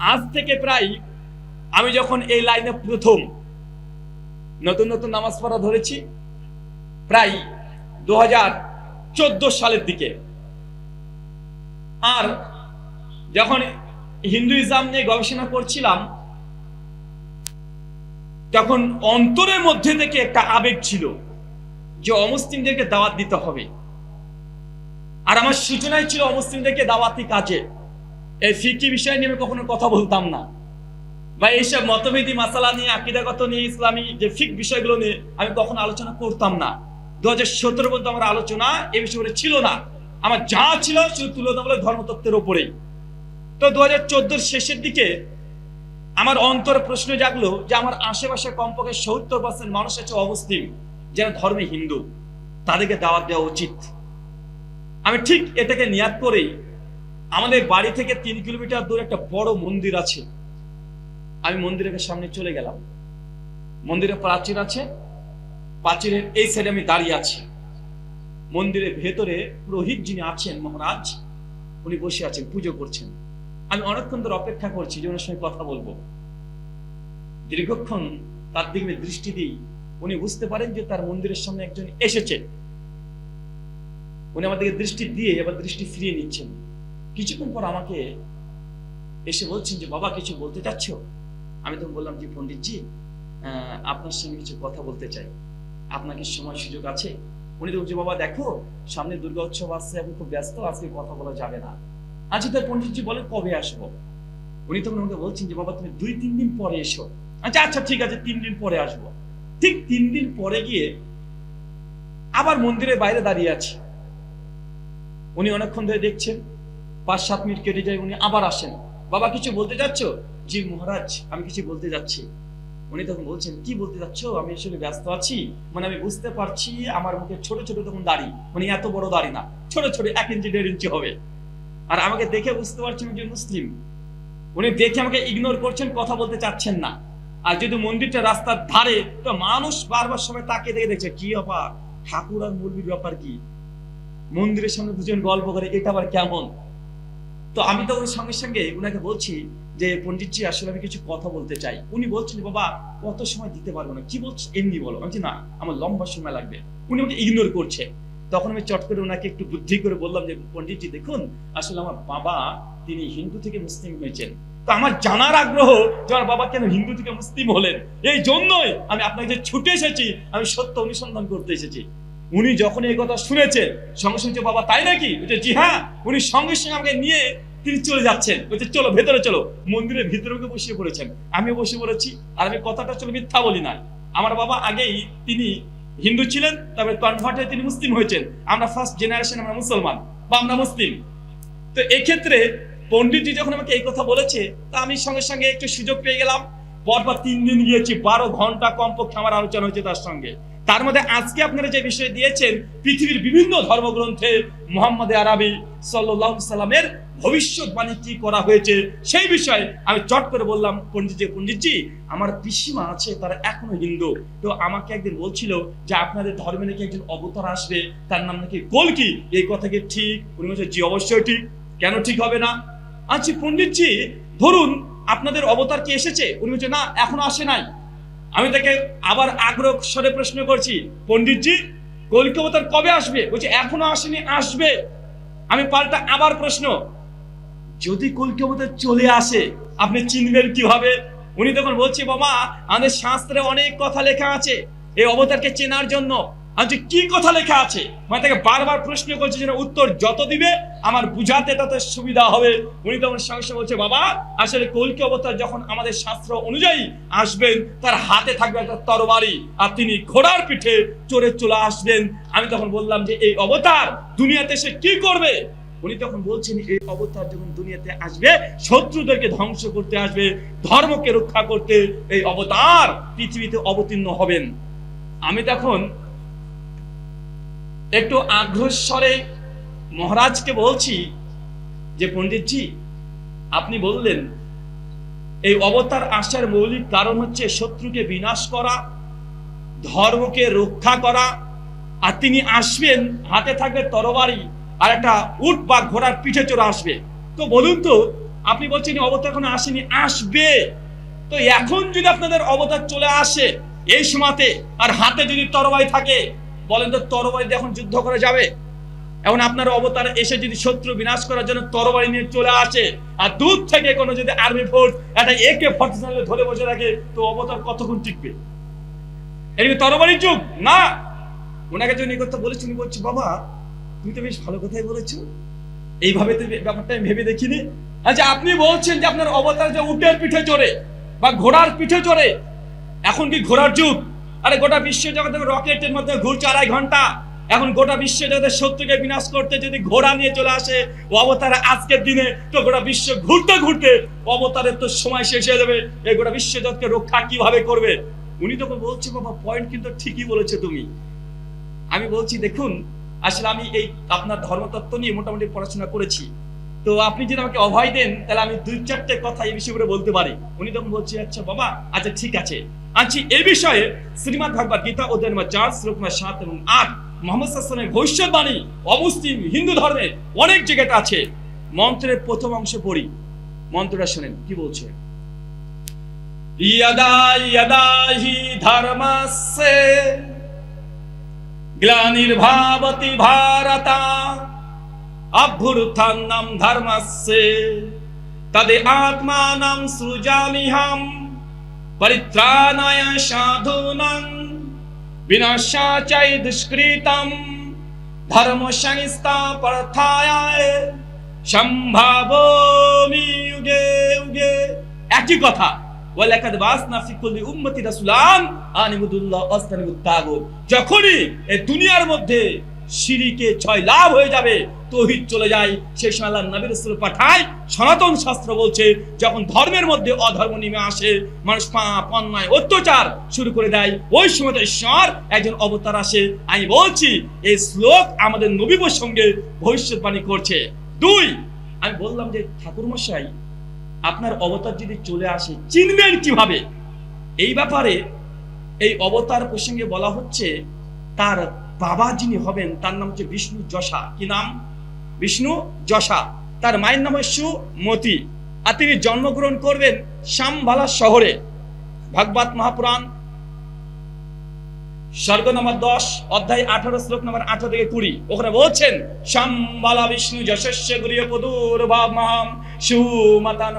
আজ থেকে প্রায় আমি যখন এই লাইনে প্রথম নতুন নতুন নামাজ পড়া ধরেছি, প্রায় দু চোদ্দ সালের দিকে। আর যখন হিন্দুইজম নিয়ে গবেষণা করছিলাম, তখন অন্তরের মধ্যে থেকে একটা আবেগ ছিল যে অমুসলিমদেরকে দাওয়াত দিতে হবে। আর আমার সূচনায় ছিল অমুসলিমদেরকে দাওয়াতি কাজে। এই ফিকি বিষয় নিয়ে আমি কখনো কথা বলতাম না। বা এইসব মতভেদী মাসালা নিয়ে, আকিদাগত নিয়ে, ইসলামী যে ফিক বিষয়গুলো নিয়ে আমি কখনো আলোচনা করতাম না। দু হাজার সতেরো পর্যন্ত আমার আলোচনা এ বিষয়ে ছিল না। আমার যা ছিল শুধু তুলনামূলক ধর্মতত্ত্বের ওপরেই তো দু হাজার চোদ্দোর শেষের দিকে আমার অন্তরে প্রশ্ন জাগলো যে আমার আশেপাশে কমপক্ষে সত্তর পার্সেন্ট মানুষ আছে অমুসলিম, যারা ধর্মে হিন্দু। তাদেরকে দাওয়াত দেওয়া উচিত। আমি ঠিক এটাকে নিয়াদ করেই আমাদের বাড়ি থেকে তিন কিলোমিটার দূরে একটা বড় মন্দির আছে। আমি মন্দিরের সামনে চলে গেলাম। মন্দিরে প্রাচীর আছে। প্রাচীরের এই সাইডে আমি দাঁড়িয়ে আছি। মন্দিরের ভেতরে পুরোহিত যিনি আছেন, মহারাজ, উনি বসে আছেন, পুজো করছেন। আমি অনেকক্ষণ ধরে অপেক্ষা করছি যে ওনার সঙ্গে কথা বলব। দীর্ঘক্ষণ তার দিকে দৃষ্টি দিই। উনি বুঝতে পারেন যে তার মন্দিরের সামনে একজন এসেছে। উনি আমাদেরকে দৃষ্টি দিয়ে এবার দৃষ্টি ফিরিয়ে নিচ্ছেন। কিছুক্ষণ পর আমাকে এসে বলছেন যে, বাবা, কিছু বলতে চাচ্ছ? আমি তখন বললাম যে, পণ্ডিতজি আপনার সঙ্গে কিছু কথা বলতে চাই। আপনার কি সময় সুযোগ আছে? উনি তো বাবা, দেখো, সামনে দুর্গা উৎসব আসছে আমি খুব ব্যস্ত, আজকে কথা বলা যাবে না। আচ্ছা তাই পণ্ডিতজি বলে কবে আসব? উনি তখন আমাকে বলছেন যে, বাবা, তুমি দুই, তিন দিন পরে এসো। আচ্ছা আচ্ছা ঠিক আছে, তিন দিন পরে আসব। ঠিক তিন দিন পরে গিয়ে আবার মন্দিরের বাইরে দাঁড়িয়ে আছি। উনি অনেকক্ষণ ধরে দেখছেন। পাঁচ সাত মিনিট কেটে যায়, উনি আবার আসেন। বাবা, কিছু বলতে যাচ্ছ জি মহারাজ, আমি কিছু বলতে যাচ্ছি। উনি তখন বলছেন, কি বলতে যাচ্ছ? আমি আসলে ব্যস্ত আছি। মানে আমি বুঝতে পারছি, আমার মুখে ছোট ছোট তখন দাড়ি। মানে এত বড় দাড়ি না। ছোট ছোট এক ইঞ্চি, দেড় ইঞ্চি হবে। আর আমাকে দেখে বুঝতে পারছি আমি মুসলিম। উনি দেখে আমাকে ইগনোর করছেন, কথা বলতে চাচ্ছেন না। আর যদি মন্দিরটা রাস্তার ধারে তো মানুষ বারবার সময় তাকে দেখে দেখছে, কি ব্যাপার? ঠাকুর আর মুরগির ব্যাপার কি? মন্দিরের সামনে দুজন গল্প করে, এটা আবার কেমন? তো আমি তো ওই সঙ্গে সঙ্গে উনাকে বলছি যে, পণ্ডিতজি, আসলে আমি কিছু কথা বলতে চাই। উনি বলছেন বাবা, কত সময় দিতে পারব না। কি বলছো? এমনি বলো। আমি না, আমার লম্বা সময় লাগবে। উনি আমাকে ইগনোর করছে। তখন আমি চট করে ওনাকে একটু বুদ্ধি করে বললাম যে, পণ্ডিতজি, দেখুন, আসলে আমার বাবা, তিনি হিন্দু থেকে মুসলিম হয়েছেন। তো আমার জানার আগ্রহ যে আমার বাবা কেন হিন্দু থেকে মুসলিম হলেন? এই জন্যই আমি আপনাকে ছুটে এসেছি, আমি সত্য অনুসন্ধান করতে এসেছি। উনি যখন এই কথা শুনেছে সঙ্গে সঙ্গে বাবা তাই নাকি? বলছে, জি হ্যাঁ। উনি সঙ্গে সঙ্গে আমাকে নিয়ে তিনি চলে যাচ্ছেন। বলছে চলো ভেতরে চলো। মন্দিরের ভিতরে বসিয়ে পড়েছেন। আমিও বসে পড়েছি আর আমি কথাটা চলো মিথ্যা বলি না আমার বাবা আগেই তিনি হিন্দু ছিলেন তবে কনভার্ট তিনি মুসলিম হয়েছেন। আমরা ফার্স্ট জেনারেশন আমরা মুসলমান বা আমরা মুসলিম। তো এক্ষেত্রে পন্ডিতজি যখন আমাকে এই কথা বলেছে তা আমি সঙ্গে সঙ্গে একটু সুযোগ পেয়ে গেলাম। পরপর তিন দিন গিয়েছি বারো ঘণ্টা কমপক্ষে আমার আলোচনা হয়েছে তার সঙ্গে। তার মধ্যে আজকে আপনারা যে বিষয় দিয়েছেন, পৃথিবীর বিভিন্ন ধর্মগ্রন্থে মোহাম্মদ আরবি সাল্লাহ সাল্লামের ভবিষ্যৎবাণী কি করা হয়েছে, সেই বিষয়ে আমি চট করে বললাম, পণ্ডিতজি পণ্ডিতজি, আমার পিসিমা আছে, তারা এখনও হিন্দু। তো আমাকে একদিন বলছিল যে আপনাদের ধর্মে নাকি একজন অবতার আসবে, তার নাম নাকি কলকি এই কথা কি ঠিক? উনি বলছে, জি, অবশ্যই ঠিক। কেন ঠিক হবে না? আচ্ছা পণ্ডিতজি, ধরুন আপনাদের অবতার কি এসেছে? উনি বলছে, না, এখনও আসে নাই। আমি তাকে আবার আগ্রহ স্বরে প্রশ্ন করছি, পণ্ডিতজি কলিক অবতার কবে আসবে? বলছে, এখনও আসেনি, আসবে। আমি পাল্টা আবার প্রশ্ন, যদি কলিক অবতার চলে আসে, আপনি চিনবেন কীভাবে? উনি তখন বলছে বাবা আমাদের শাস্ত্রে অনেক কথা লেখা আছে, এই অবতারকে চেনার জন্য। আচ্ছা কি কথা লেখা আছে মানে তাকে বারবার প্রশ্ন করছে যেন উত্তর যত দিবে, আমার বুঝাতে তত সুবিধা হবে। উনি তখন সঙ্গে সঙ্গে বলছে, বাবা, আসলে কলকি অবতার যখন আমাদের শাস্ত্র অনুযায়ী আসবেন, তার হাতে থাকবে একটা তরবারি আর তিনি ঘোড়ার পিঠে চড়ে চলে আসবেন। আমি তখন বললাম যে, এই অবতার দুনিয়াতে সে কি করবে? উনি তখন বলছেন, এই অবতার যখন দুনিয়াতে আসবে, শত্রুদেরকে ধ্বংস করতে আসবে, ধর্মকে রক্ষা করতে এই অবতার পৃথিবীতে অবতীর্ণ হবেন। আমি তখন একটু আগ্রস্বরে মহারাজকে বলছি যে পণ্ডিতজি, আপনি বললেন, এই অবতার আসার মৌলিক কারণ হচ্ছে শত্রুকে বিনাশ করা, ধর্মকে রক্ষা করা, আর তিনি আসবেন, হাতে থাকবে তরবারি আর একটা উট বা ঘোড়ার পিঠে চড়ে আসবে। তো বলুন তো, আপনি বলছেন অবতার এখন আসেনি, আসবে। তো এখন যদি আপনাদের অবতার চলে আসে এই সময়তে, আর হাতে যদি তরবারি থাকে বলেন তো, তরবারি দিয়ে এখন যুদ্ধ করা যাবে? এখন আপনার অবতার এসে যদি শত্রু বিনাশ করার জন্য তরবারি নিয়ে চলে আসে, আর দূর থেকে কোনো যদি আর্মি ফোর্স একটা একে ফর্টি ধরে বসে রাখে, তো অবতার কতক্ষণ টিকবে? এদিকে তরবারির যুগ? না। ওনাকে এই কথা বলেছি উনি বলছি, বাবা, তুমি তো বেশ ভালো কথাই বলেছ। এইভাবে তো ব্যাপারটা আমি ভেবে দেখিনি। আচ্ছা আপনি বলছেন যে আপনার অবতার যে উটের পিঠে চড়ে বা ঘোড়ার পিঠে চড়ে, এখন কি ঘোড়ার যুগ? আরে গোটা বিশ্ব জগতে রকেটের মধ্যে ঘুরছে আড়াই ঘণ্টা। এখন গোটা বিশ্ব জগতের শত্রুকে বিনাশ করতে যদি ঘোড়া নিয়ে চলে আসে অবতারে আজকের দিনে, তো গোটা বিশ্ব ঘুরতে ঘুরতে অবতারের তো সময় শেষ হয়ে যাবে। এই গোটা বিশ্ব জগৎকে রক্ষা কীভাবে করবে? উনি তখন বলছে, বাবা পয়েন্ট কিন্তু ঠিকই বলেছ তুমি। আমি বলছি, দেখুন, আসলে আমি এই আপনার ধর্মতত্ত্ব নিয়ে মোটামুটি পড়াশোনা করেছি। তো আপনি যদি আমাকে অভয় দেন, তাহলে আমি দুই চারটে কথা এই বিষয়ে বলতে পারি। উনি তখন বলছে আচ্ছা বাবা আচ্ছা ঠিক আছে। আচ্ছা এই বিষয়ে শ্রীমদ ভগবত গীতা অধ্যায় নম্বর চার শ্লোক নম্বর সাত এবং আট মোহাম্মদ সাসনের ভবিষ্যৎবাণী অমুসলিম হিন্দু ধর্মে অনেক জায়গাটা আছে মন্ত্রের প্রথম অংশ পড়ি মন্ত্রটা শোনেন কি বলছে यदा यदा हि धर्मस्य ग्लानिर्भावति भारत अभ्युत्थानं धर्मस्य तदे आत्मानं পরিত্রাণায় সাধুনাং বিনাশা চাই দুষ্কৃতম ধর্ম সংস্থাপথায় সম্ভাবমি যুগে যুগে একই কথা। ওয়ালাকাদ বাসনা ফি কুল্লি উম্মতি রাসূলান আনিবুদুল্লাহ আস্তানিবুত তাগুত যখনই এই দুনিয়ার মধ্যে শিরিকে ছয় লাভ হয়ে যাবে। তৌহিদ চলে যায়। সেই সময় আল্লাহ নবী রাসূল পাঠায়। সনাতন শাস্ত্র বলছে, যখন ধর্মের মধ্যে অধর্ম নেমে আসে, মানুষ পাপ, অন্যায়, অত্যাচার শুরু করে দেয়। ওই সময় ঈশ্বর একজন অবতার আসে। আমি বলছি, এই শ্লোক আমাদের নবী প্রসঙ্গে ভবিষ্যৎবাণী করছে। দুই, আমি বললাম যে ঠাকুর মশাই আপনার অবতার যদি চলে আসে, চিনবেন কীভাবে? এই ব্যাপারে এই অবতার প্রসঙ্গে বলা হচ্ছে, তার বাবা যিনি হবেন, তার নাম হচ্ছে বিষ্ণু যশা। কি নাম? বিষ্ণু যশা। তার মায়ের নাম হচ্ছে সুমতি। আর তিনি জন্মগ্রহণ করবেন শ্যামবালা শহরে, ভাগবত মহাপুরাণ, স্বর্গ নম্বর দশ, অধ্যায় আঠারো, শ্লোক নম্বর আঠারো থেকে কুড়ি। ওখানে বলছেন, শ্যামবালা বিষ্ণু যশস্য গুরিয় পদুর মহাম সুমাতান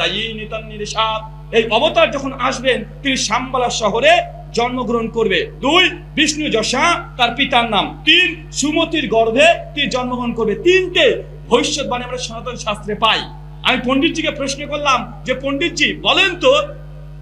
দায়িনী তন্নির্ষাদ এই অবতার যখন আসবেন, তিনি শ্যামবালা শহরে জন্মগ্রহণ করবে। দুই, বিষ্ণু যশা, তার পিতার নাম। তিন, সুমতির গর্ভে তিনি জন্মগ্রহণ করবে। তিনটে, ভবিষ্যৎবাণী আমরা সনাতন শাস্ত্রে পাই। আমি পণ্ডিতজিকে প্রশ্ন করলাম যে, পণ্ডিতজি, বলেন তো,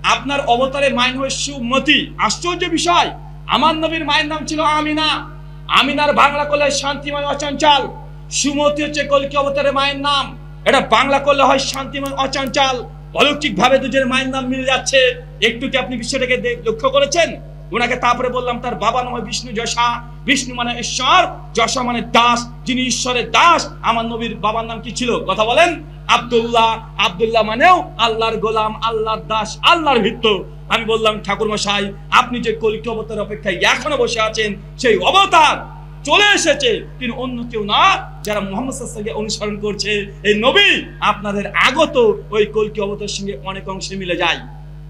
আপনার অবতারের মায়ের নাম সুমতি। আশ্চর্য বিষয়। আমার নবীর মায়ের নাম ছিল আমিনা। আমিনার বাংলা করলে শান্তিময় অচঞ্চল। সুমতি হচ্ছে কলকি অবতারের মায়ের নাম। এটা বাংলা করলে হয় শান্তিময় অচঞ্চল। অলৌকিক ভাবে দুজনের মায়ের নাম মিলে যাচ্ছে। একটু কি আপনি বিষয়টাকে লক্ষ্য করেছেন? ওনাকে তারপরে বললাম, তার বাবা নাম বিষ্ণু যশা। বিষ্ণু মানে ঈশ্বর, যশা মানে দাস। যিনি ঈশ্বরের দাস, আমার নবীর বাবার নাম কি ছিল? কথা বলেন। আব্দুল্লাহ। আব্দুল্লাহ মানেও আল্লাহর গোলাম, আল্লাহর দাস, আল্লাহর ভিত্ত আমি বললাম ঠাকুর মশাই আপনি যে কলিক অবতার অপেক্ষায় এখনও বসে আছেন, সেই অবতার চলে এসেছে। তিনি অন্য কেউ না, যারা মোহাম্মদ সাল্লামকে অনুসরণ করছে। এই নবী আপনাদের আগত ওই কলকি অবতার সঙ্গে অনেক অংশে মিলে যায়।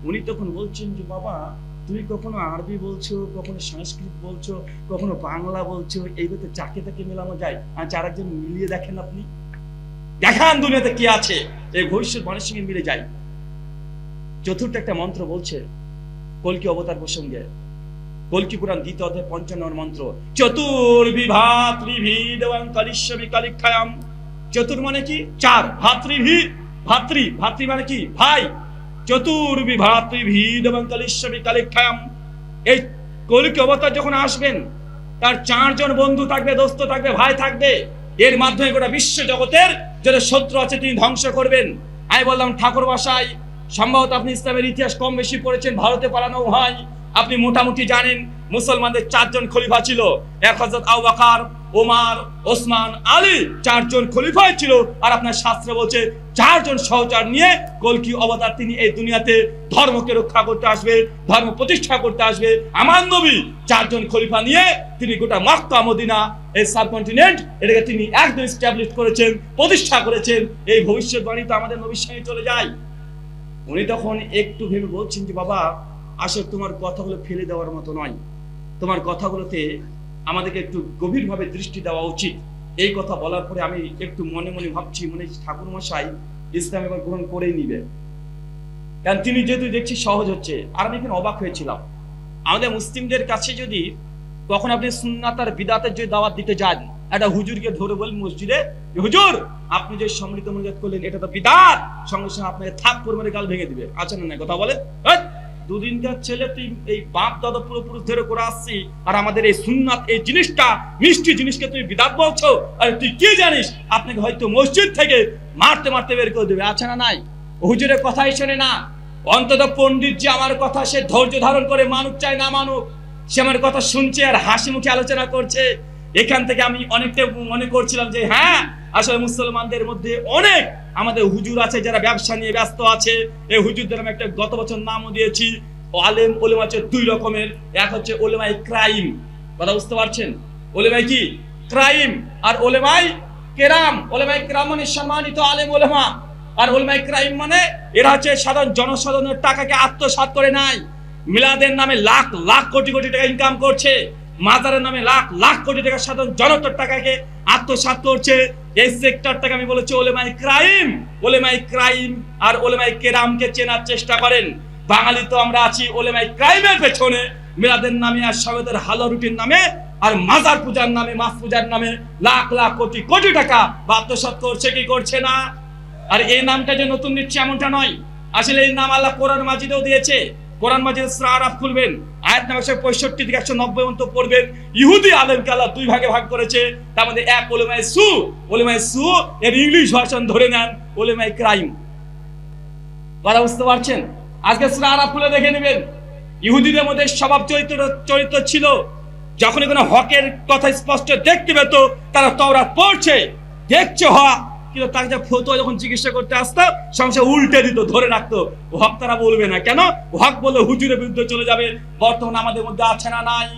উনি তখন বলছেন যে, বাবা, তুমি কখনো আরবি বলছো, কখনো সংস্কৃত বলছো, কখনো বাংলা বলছো এইভাবে যাকে তাকে মেলানো যায়? আর যার একজন মিলিয়ে দেখেন আপনি। দেখান দুনিয়াতে কি আছে। এই ভবিষ্যৎ মানুষের সঙ্গে মিলে যায়। চতুর্থ একটা মন্ত্র বলছে, কলকি অবতার প্রসঙ্গে। কলকি পুরাণ দ্বিতীয় অধ্যায় পঞ্চান্ন মন্ত্র চতুর্বিভা ত্রিভিদ এবং কালিশ্ববি কালিক্ষায়াম চতুর মানে কি? চার, ভাতৃভি, ভাতৃ ভাতৃ মানে কি? ভাই চতুর্বি ভাতৃভিদ এবং কালিশ্ববি কালিক্ষায়াম এই কলিকি অবতার যখন আসবেন, তার চারজন বন্ধু থাকবে, দোস্ত থাকবে, ভাই থাকবে, এর মাধ্যমে গোটা বিশ্ব জগতের যারা শত্রু আছে তিনি ধ্বংস করবেন। আমি বললাম ঠাকুর বাসায় সম্ভবত আপনি ইসলামের ইতিহাস কম বেশি পড়েছেন, ভারতে পালানো হয় আপনি মোটামুটি জানেন, মুসলমানদের চারজন খলিফা ছিল। এক হজরত আবু বকর ওমার ওসমান, আলী, চারজন খলিফাই ছিল। আর আপনার শাস্ত্রে বলছে, চারজন সহচার নিয়ে কলকি অবতার তিনি এই দুনিয়াতে ধর্মকে রক্ষা করতে আসবে, ধর্ম প্রতিষ্ঠা করতে আসবে। আমার নবী চারজন খলিফা নিয়ে তিনি গোটা মক্কা, মদিনা, এই সাবকন্টিনেন্ট, এটাকে তিনি একদম স্ট্যাবলিশ করেছেন, প্রতিষ্ঠা করেছেন। এই ভবিষ্যৎবাণী তো আমাদের নবীর সঙ্গে চলে যায়। উনি তখন একটু ভেবে বলছেন যে, বাবা আসলে তোমার কথাগুলো ফেলে দেওয়ার মতো নয়। তোমার কথাগুলোতে আমাদেরকে একটু গভীরভাবে দৃষ্টি দেওয়া উচিত। এই কথা বলার পরে আমি একটু মনে মনে ভাবছি মনে ঠাকুর মশাই ইসলাম এবার গ্রহণ করেই নিবে। কারণ তিনি যেহেতু দেখছি সহজ হচ্ছে আর আমি এখানে অবাক হয়েছিলাম। আমাদের মুসলিমদের কাছে যদি কখন আপনি সুন্নাত আর বিদাতের যদি দাওয়াত দিতে যান একটা হুজুরকে ধরে বলেন মসজিদে হুজুর আপনি যে সম্মিলিত মনোজাত করলেন এটা তো বিদাত। সঙ্গে সঙ্গে আপনাকে থাপ করে গাল ভেঙে দিবে। আচ্ছা না কথা বলে হেৎ, দুদিনকার ছেলে, তুই এই বাপ, দাদা পুরোপুরি ধরে করে আসছি, আর আমাদের এই সুন্নাত, এই জিনিসটা, মিষ্টি জিনিসকে তুই বিদাত বলছো? আর তুই কি জানিস? আপনাকে হয়তো মসজিদ থেকে মারতে মারতে বের করে দেবে। আচ্ছা না নাই? হুজুরের কথাই শোনে না। অন্তত পণ্ডিত যে আমার কথা সে ধৈর্য ধারণ করে মানুষ চায় না মানুষ সে আমার কথা শুনছে আর হাসি মুখে আলোচনা করছে। এখান থেকে আমি অনেকটা মনে করছিলাম যে হ্যাঁ আসলে মুসলমানদের মধ্যে অনেক আমাদের হুজুর আছে যারা ব্যবসা নিয়ে ব্যস্ত আছে। এই হুজুরদের আমি একটা গত বছর নামও দিয়েছি। আলেম ওলেমা হচ্ছে দুই রকমের। এক হচ্ছে ওলেমাই ক্রাইম। কথা বুঝতে পারছেন? ওলেমাই কি? ক্রাইম। আর ওলেমাই কেরাম। ওলেমাই কেরাম মানে সম্মানিত আলেম ওলেমা আর ওলমাই ক্রাইম মানে এরা হচ্ছে সাধারণ জনসাধারণের টাকাকে আত্মসাৎ করে নাই মিলাদের নামে লাখ লাখ কোটি কোটি টাকা ইনকাম করছে। মাজারের নামে লাখ লাখ কোটি টাকা সাধারণ জনতার টাকাকে আত্মসাৎ করছে। এই সেক্টরটাকে আমি বলেছি ওলেমাই ক্রাইম। ওলেমাই ক্রাইম আর ওলেমাই কেরামকে চেনার চেষ্টা করেন। বাঙালি তো আমরা আছি ওলেমাই ক্রাইমের পেছনে। মিলাদের নামে আর সবেদের হালো রুটির নামে আর মাজার পূজার নামে মাছ পূজার নামে লাখ লাখ কোটি কোটি টাকা বা আত্মসাৎ করছে কি করছে না? আর এই নামটা যে নতুন নিচ্ছে এমনটা নয়। আসলে এই নাম আল্লাহ কোরআন মাজিদেও দিয়েছে। কোরআন মাজিদ আরাফ খুলবেন, আয়াত নাম একশো পঁয়ষট্টি থেকে একশো নব্বই পর্যন্ত পড়বেন। ইহুদি আলেমকে আল্লাহ দুই ভাগে ভাগ করেছে। তার মধ্যে এক ওলেমায় সু ওলেমায় সু, এর ইংলিশ ভার্সন ধরে নেন ওলেমায় ক্রাইম। কথা বুঝতে পারছেন? আজকে সুরা আরাফ খুলে দেখে নেবেন। ইহুদিদের মধ্যে স্বভাব চরিত্র চরিত্র ছিল যখন কোনো হকের কথা স্পষ্ট দেখতে পেত, তারা তওরাত পড়ছে, দেখছে হক কিন্তু তাকে যা ফতো যখন চিকিৎসা করতে আসতো সংসার উল্টে দিত, ধরে রাখতো। হক তারা বলবে না। কেন? হক বলে হুজুরের বিরুদ্ধে চলে যাবে। বর্তমান আমাদের মধ্যে আছে না নাই?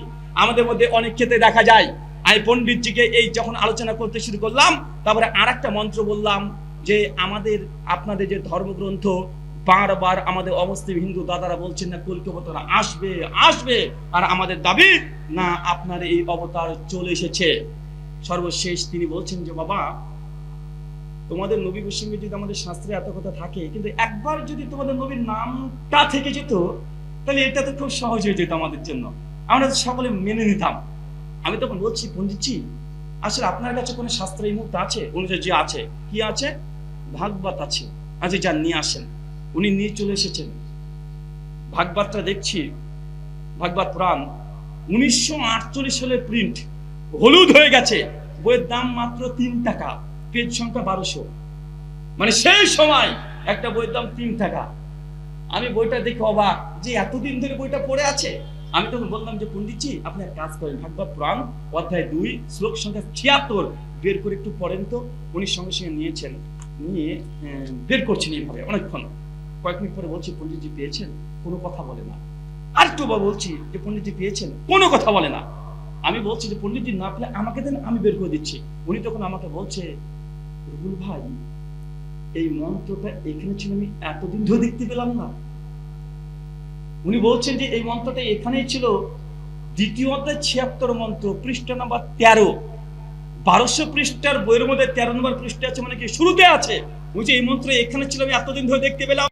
আমাদের মধ্যে অনেক ক্ষেত্রে দেখা যায়, আমি পণ্ডিতজিকে এই যখন আলোচনা করতে শুরু করলাম, তারপরে আর একটা মন্ত্র বললাম যে, আমাদের, আপনাদের যে ধর্মগ্রন্থ, বারবার আমাদের অমুসলিম হিন্দু দাদারা বলছেন না, কলকাতারা আসবে আসবে। আর আমাদের দাবি, না, আপনার এই অবতার চলে এসেছে। সর্বশেষ তিনি বলছেন যে, বাবা তোমাদের নবী প্রসঙ্গে যদি আমাদের শাস্ত্রে এত কথা থাকে, কিন্তু একবার যদি তোমাদের নবীর নামটা থেকে যেত, তাহলে এটা তো খুব সহজ হয়ে যেত আমাদের জন্য। আমরা সকলে মেনে নিতাম। আমি তখন বলছি পন্ডিতজি আসলে আপনার কাছে কোনো শাস্ত্র এই মুহূর্তে আছে? অনুযায়ী যে আছে। কি আছে? ভাগবত আছে। আচ্ছা যান, নিয়ে আসেন। উনি নিয়ে চলে এসেছেন। ভাগবতটা দেখছি। ভাগবত পুরাণ। উনিশশো আটচল্লিশ সালের প্রিন্ট হলুদ হয়ে গেছে। বইয়ের দাম মাত্র তিন টাকা। পেজ সংখ্যা বারোশো। মানে সেই সময় একটা বইয়ের দাম তিন টাকা। আমি বইটা দেখে অবাক যে এতদিন ধরে বইটা পড়ে আছে। আমি তখন বললাম যে পন্ডিতজি আপনি এক কাজ করেন, ভাগবত পুরাণ, অধ্যায় দুই, শ্লোক সংখ্যা ছিয়াত্তর বের করে একটু পড়েন তো। উনি সঙ্গে সঙ্গে নিয়েছেন, নিয়ে বের করছেন এইভাবে অনেকক্ষণ। কয়েক মিনিট পরে বলছি পন্ডিতজি পেয়েছেন? কোনো কথা বলে না। আর একটু বা বলছি যে পন্ডিতজি পেয়েছেন? কোনো কথা বলে না। আমি বলছি যে পন্ডিতজি না পেলে আমাকে দেন, আমি বের করে দিচ্ছি। উনি তখন আমাকে বলছে রুবুল ভাই এই মন্ত্রটা এখানে ছিল, আমি এতদিন ধরে দেখতে পেলাম না। উনি বলছেন যে এই মন্ত্রটা এখানেই ছিল। দ্বিতীয় অধ্যায় ছিয়াত্তর মন্ত্র, পৃষ্ঠা নাম্বার তেরো। বারোশো পৃষ্ঠার বইয়ের মধ্যে তেরো নম্বর পৃষ্ঠা আছে মানে কি শুরুতে আছে? বলছি এই মন্ত্র এখানে ছিল, আমি এতদিন ধরে দেখতে পেলাম